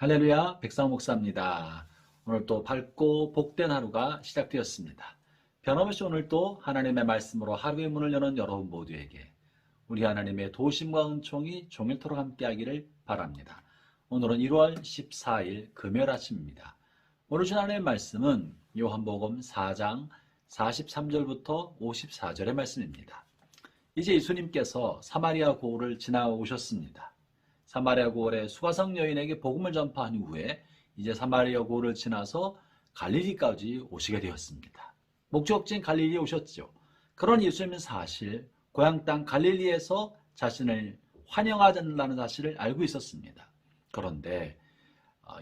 할렐루야 백상 목사입니다. 오늘 또 밝고 복된 하루가 시작되었습니다. 변함없이 오늘 또 하나님의 말씀으로 하루의 문을 여는 여러분 모두에게 우리 하나님의 도심과 은총이 종일토록 함께하기를 바랍니다. 오늘은 1월 14일 금요일 아침입니다. 오늘 주 하나님의 말씀은 요한복음 4장 43절부터 54절의 말씀입니다. 이제 예수님께서 사마리아 고을을 지나오셨습니다. 사마리아 고을의 수가성 여인에게 복음을 전파한 후에 이제 사마리아 고을을 지나서 갈릴리까지 오시게 되었습니다. 목적지인 갈릴리에 오셨죠. 그런 예수님은 사실 고향 땅 갈릴리에서 자신을 환영하지 않는다는 사실을 알고 있었습니다. 그런데 어,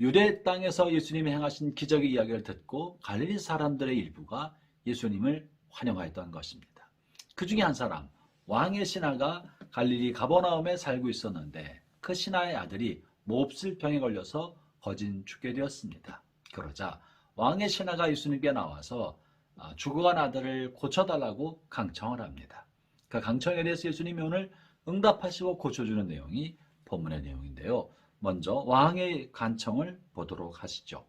유대 땅에서 예수님이 행하신 기적의 이야기를 듣고 갈릴리 사람들의 일부가 예수님을 환영하였던 것입니다. 그 중에 한 사람 왕의 신하가 갈릴리 가버나움에 살고 있었는데 그 신하의 아들이 몹쓸 병에 걸려서 거진 죽게 되었습니다. 그러자 왕의 신하가 예수님께 나와서 아, 죽어간 아들을 고쳐달라고 강청을 합니다. 그 강청에 대해서 예수님이 오늘 응답하시고 고쳐주는 내용이 본문의 내용인데요. 먼저 왕의 간청을 보도록 하시죠.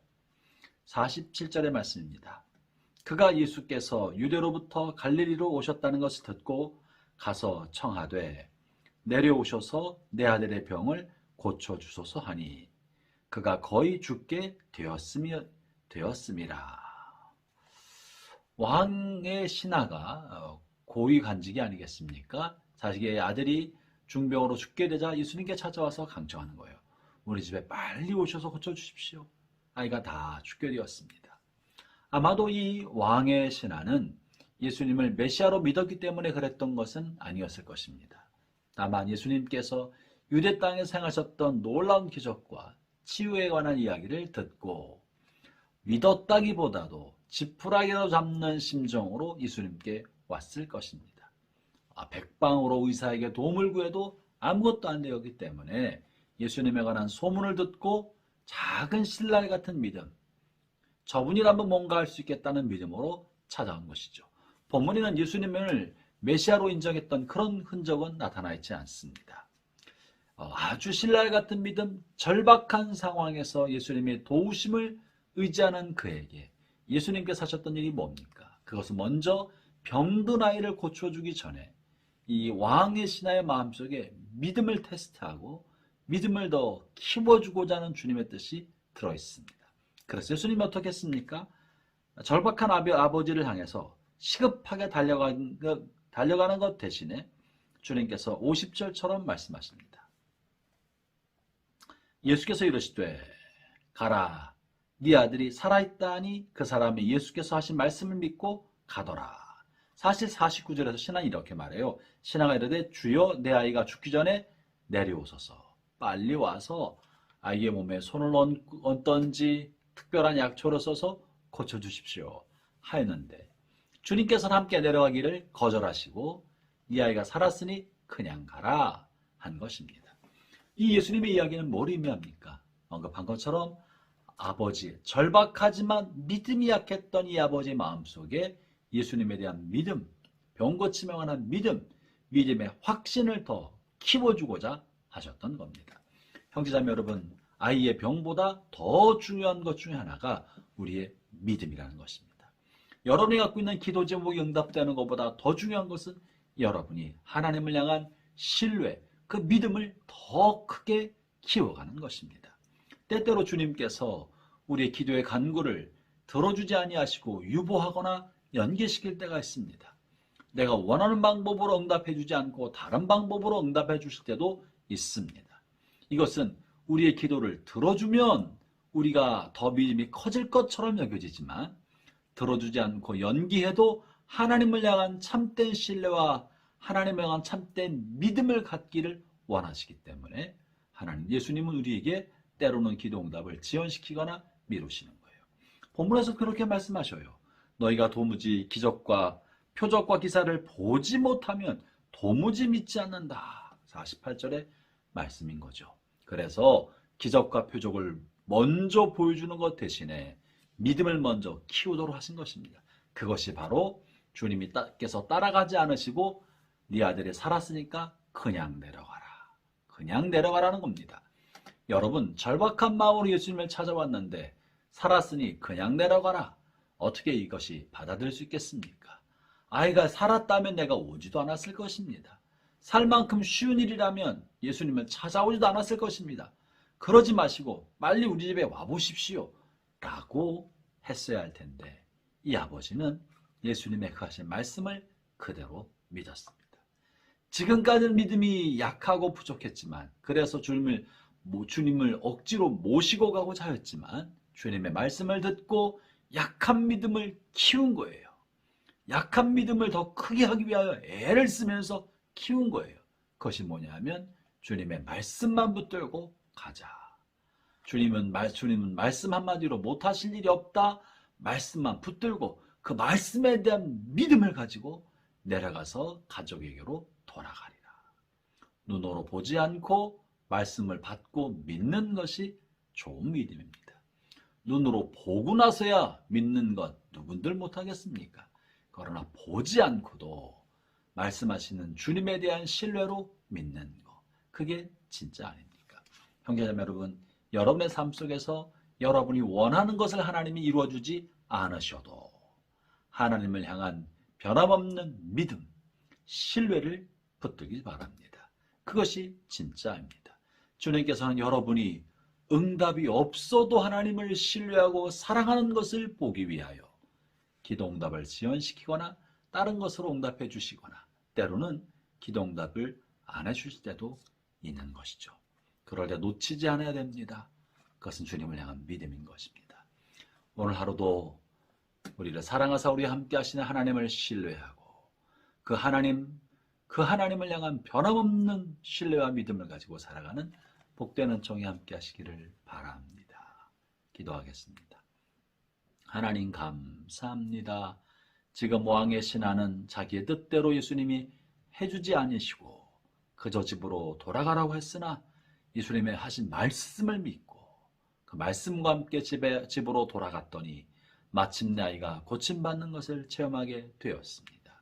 47절의 말씀입니다. 그가 예수께서 유대로부터 갈릴리로 오셨다는 것을 듣고 가서 청하되 내려오셔서 내 아들의 병을 고쳐 주소서 하니 그가 거의 죽게 되었으며 되었음이라. 왕의 신하가 어, 고위 간직이 아니겠습니까? 자식의 아들이 중병으로 죽게 되자 예수님께 찾아와서 강청하는 거예요. 우리 집에 빨리 오셔서 고쳐 주십시오. 아이가 다 죽게 되었습니다. 아마도 이 왕의 신하는 예수님을 메시아로 믿었기 때문에 그랬던 것은 아니었을 것입니다. 다만 예수님께서 유대 땅에 생하셨던 놀라운 기적과 치유에 관한 이야기를 듣고 믿었다기보다도 지푸라기로 잡는 심정으로 예수님께 왔을 것입니다. 아, 백방으로 의사에게 도움을 구해도 아무것도 안 되었기 때문에 예수님에 관한 소문을 듣고 작은 신랄 같은 믿음, 저분이라면 뭔가 할 수 있겠다는 믿음으로 찾아온 것이죠. 본문에는 예수님을 메시아로 인정했던 그런 흔적은 나타나 있지 않습니다. 어, 아주 신랄 같은 믿음, 절박한 상황에서 예수님의 도우심을 의지하는 그에게 예수님께서 하셨던 일이 뭡니까? 그것은 먼저 병든 아이를 고쳐주기 전에 이 왕의 신하의 마음속에 믿음을 테스트하고 믿음을 더 키워주고자 하는 주님의 뜻이 들어있습니다. 그래서 예수님이 어떻게 했습니까? 절박한 아버지를 향해서 시급하게 달려가는 것, 달려가는 것 대신에 주님께서 50절처럼 말씀하십니다. 예수께서 이러시되 가라 네 아들이 살아있다니 그 사람이 예수께서 하신 말씀을 믿고 가더라. 사실 49절에서 신앙이 이렇게 말해요. 신앙가 이르되 주여 내 아이가 죽기 전에 내려오소서. 빨리 와서 아이의 몸에 손을 얹던지 특별한 약초를 써서 고쳐주십시오. 하였는데 주님께서는 함께 내려가기를 거절하시고 이 아이가 살았으니 그냥 가라 한 것입니다. 이 예수님의 이야기는 뭘 의미합니까? 언급한 것처럼 아버지, 절박하지만 믿음이 약했던 이 아버지의 마음속에 예수님에 대한 믿음, 병 고침에 관한 믿음, 믿음의 확신을 더 키워주고자 하셨던 겁니다. 형제자매 여러분, 아이의 병보다 더 중요한 것 중에 하나가 우리의 믿음이라는 것입니다. 여러분이 갖고 있는 기도 제목이 응답되는 것보다 더 중요한 것은 여러분이 하나님을 향한 신뢰, 그 믿음을 더 크게 키워가는 것입니다. 때때로 주님께서 우리의 기도의 간구를 들어주지 아니하시고 유보하거나 연기시킬 때가 있습니다. 내가 원하는 방법으로 응답해 주지 않고 다른 방법으로 응답해 주실 때도 있습니다. 이것은 우리의 기도를 들어주면 우리가 더 믿음이 커질 것처럼 여겨지지만 들어주지 않고 연기해도 하나님을 향한 참된 신뢰와 하나님을 향한 참된 믿음을 갖기를 원하시기 때문에 하나님 예수님은 우리에게 때로는 기도 응답을 지연시키거나 미루시는 거예요. 본문에서 그렇게 말씀하셔요. 너희가 도무지 기적과 표적과 기사를 보지 못하면 도무지 믿지 않는다. 48절의 말씀인 거죠. 그래서 기적과 표적을 먼저 보여주는 것 대신에 믿음을 먼저 키우도록 하신 것입니다. 그것이 바로 주님이 께서 따라가지 않으시고 네 아들이 살았으니까 그냥 내려가라. 그냥 내려가라는 겁니다. 여러분 절박한 마음으로 예수님을 찾아왔는데 살았으니 그냥 내려가라. 어떻게 이것이 받아들일 수 있겠습니까? 아이가 살았다면 내가 오지도 않았을 것입니다. 살 만큼 쉬운 일이라면 예수님을 찾아오지도 않았을 것입니다. 그러지 마시고 빨리 우리 집에 와보십시오. 라고 했어야 할 텐데 이 아버지는 예수님의 그 하신 말씀을 그대로 믿었습니다. 지금까지는 믿음이 약하고 부족했지만 그래서 주님을 모- 주님을 억지로 모시고 가고자 하였지만 주님의 말씀을 듣고 약한 믿음을 키운 거예요. 약한 믿음을 더 크게 하기 위하여 애를 쓰면서 키운 거예요. 그것이 뭐냐면 주님의 말씀만 붙들고 가자. 주님은 말 주님은 말씀 한마디로 못 하실 일이 없다. 말씀만 붙들고 그 말씀에 대한 믿음을 가지고 내려가서 가족에게로 돌아가리라. 눈으로 보지 않고 말씀을 받고 믿는 것이 좋은 믿음입니다. 눈으로 보고 나서야 믿는 것 누군들 못하겠습니까? 그러나 보지 않고도 말씀하시는 주님에 대한 신뢰로 믿는 것. 그게 진짜 아닙니까? 형제자매 여러분, 여러분의 삶 속에서 여러분이 원하는 것을 하나님이 이루어주지 않으셔도 하나님을 향한 변함없는 믿음, 신뢰를 붙들기 바랍니다. 그것이 진짜입니다. 주님께서는 여러분이 응답이 없어도 하나님을 신뢰하고 사랑하는 것을 보기 위하여 기도응답을 지연시키거나 다른 것으로 응답해 주시거나 때로는 기도응답을 안 해주실 때도 있는 것이죠. 그럴 때 놓치지 않아야 됩니다. 그것은 주님을 향한 믿음인 것입니다. 오늘 하루도 우리를 사랑하사 우리 함께 하시는 하나님을 신뢰하고 그 하나님 그 하나님을 향한 변함없는 신뢰와 믿음을 가지고 살아가는 복되는 종이 함께 하시기를 바랍니다. 기도하겠습니다. 하나님 감사합니다. 지금 왕의 신하는 자기의 뜻대로 예수님이 해주지 않으시고 그저 집으로 돌아가라고 했으나 예수님의 하신 말씀을 믿고 그 말씀과 함께 집에, 집으로 돌아갔더니 마침내 아이가 고침받는 것을 체험하게 되었습니다.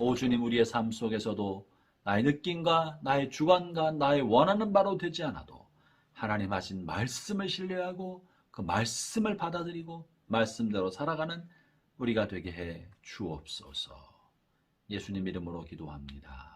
오 주님 우리의 삶 속에서도 나의 느낌과 나의 주관과 나의 원하는 바로 되지 않아도 하나님 하신 말씀을 신뢰하고 그 말씀을 받아들이고 말씀대로 살아가는 우리가 되게 해 주옵소서. 예수님 이름으로 기도합니다.